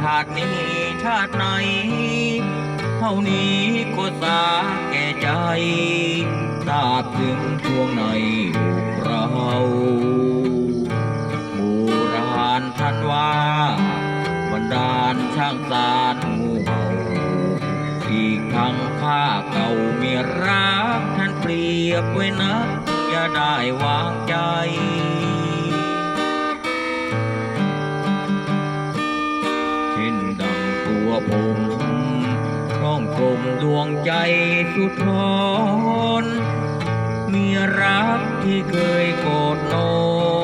ชาตินี้ชาติไหน เท่านี้ก็สาแก่ใจทราบถึงช่วงในเราโบราณท่านว่าบรรดาลช่างสารงูเห่าอีกทั้งข้าเก่ามีรักท่านเปรียบไว้นะ อย่าได้วางใจ ผมร้องกลมดวงใจสุดทนมีรักที่เคยโกรธนอง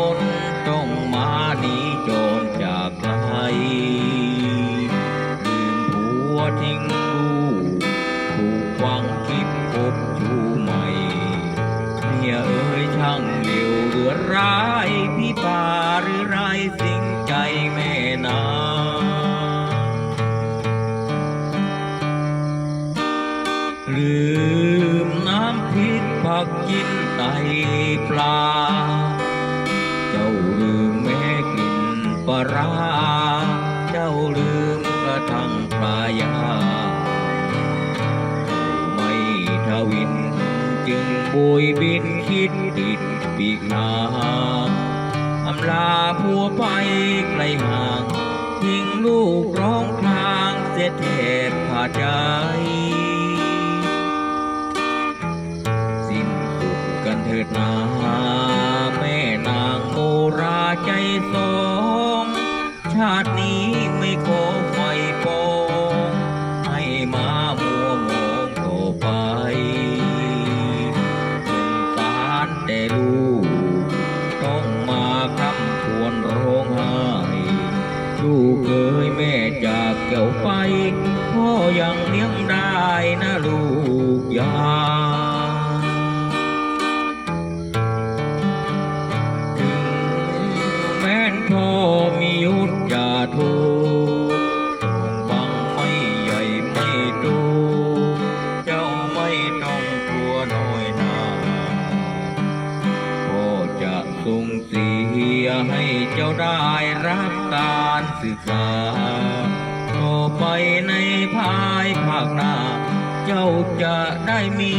ลืมน้ำพริกผักกินไตปลา เจ้าลืมแม่กินปลาร้าเจ้าลืมกระทั่งปลายาไม่ทวินจึงบุยบินคิดติดปีกหาอำลาผัวไปไกลห่างทิ้งลูกร้องครางเสียแทบขาดใจ ถิดนาแม่นางโมราใจสองชาตินี้ไม่ขอไฟปองให้มามัวมองต่อไปสงสารแต่ลูกต้องมาคำควรร้องไห้ลูกเอ๋ยแม่จากเกี่ยวไปพ่อยังเลี้ยงได้นะลูกยา อยนาพ่อจะส่งเสียให้เจ้าได้รับการศึกษา ต่อไปในภายภาคหน้า เจ้าจะได้มี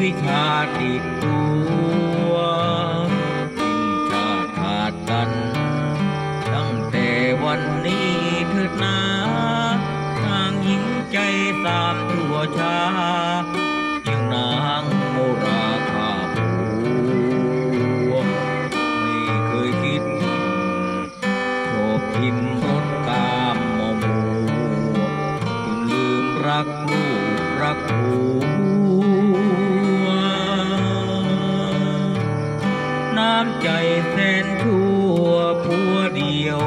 วิชาติดตัวสิ้นชาติขาดกัน ตั้งแต่วันนี้เถิดนาทางหญิงใจสามทั่วชา รักผัว น้ำใจแสนชั่วผัวเดียว